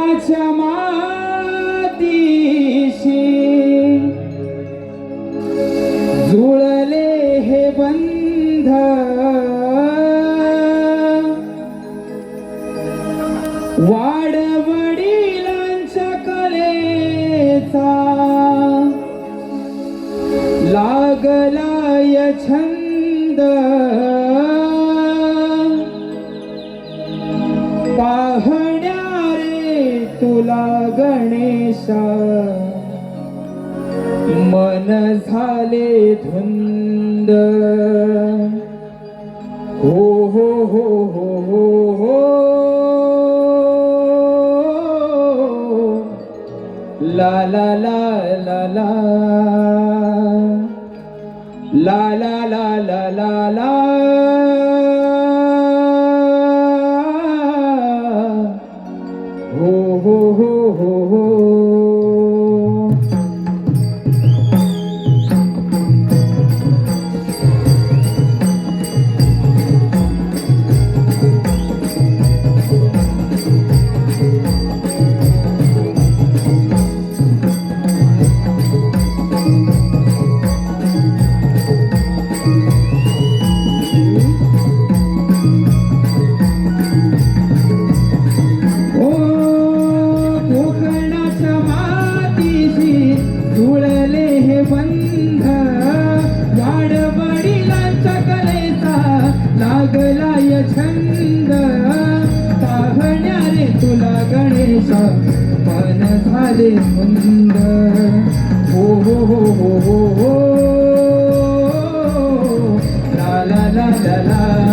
माझ्या मातीशी हे बंध वाडवडीलांच कलेचा लागलाय छंद आशा मन झाले धुंद हो हो हो हो हो हो ला ला ला ला ला ला ला ला ला ला ला लागलाय छंद पाहण्या रे तुला गणेश मन झाले मुंद हो हो हो हो हो हो ला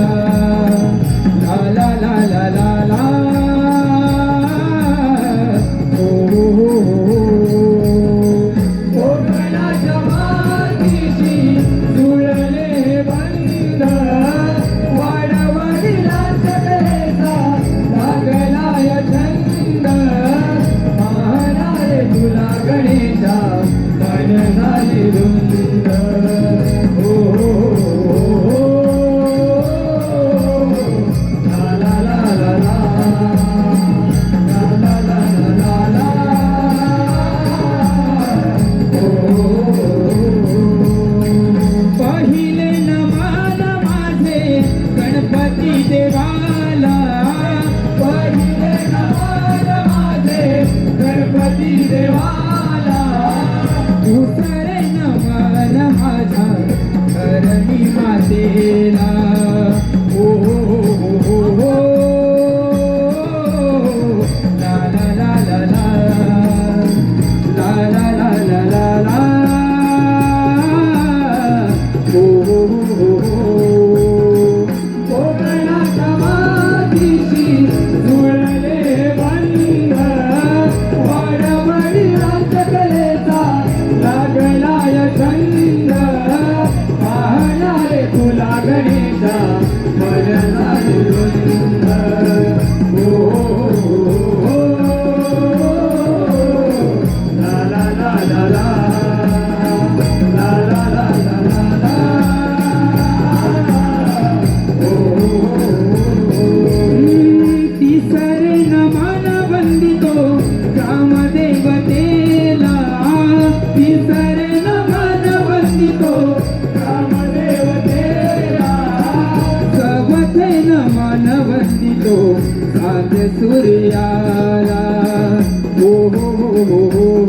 Surya, oh oh oh oh. oh.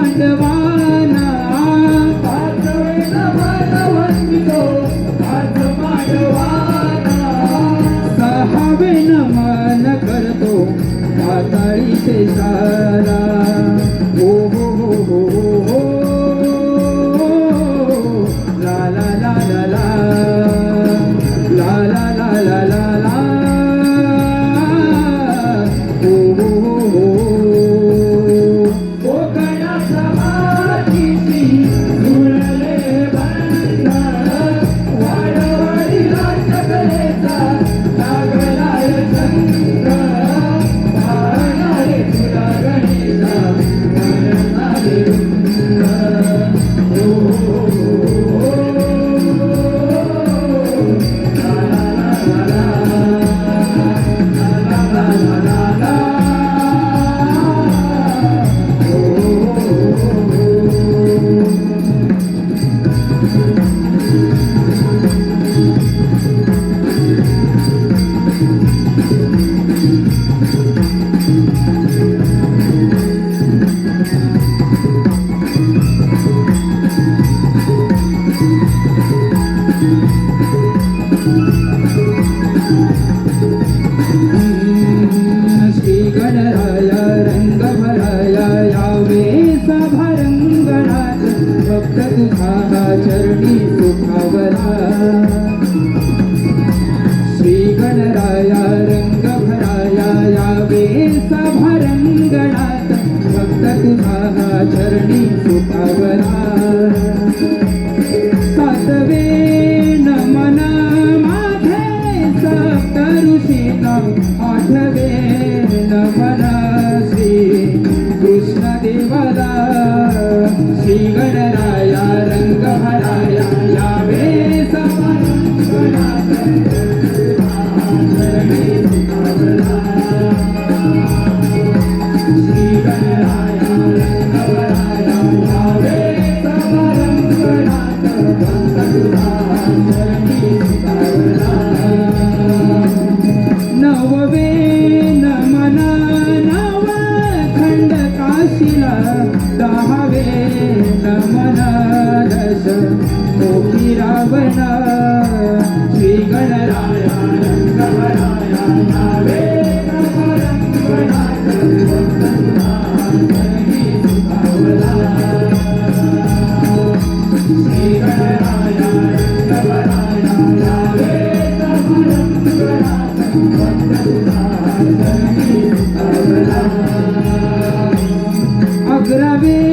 Pandava না grave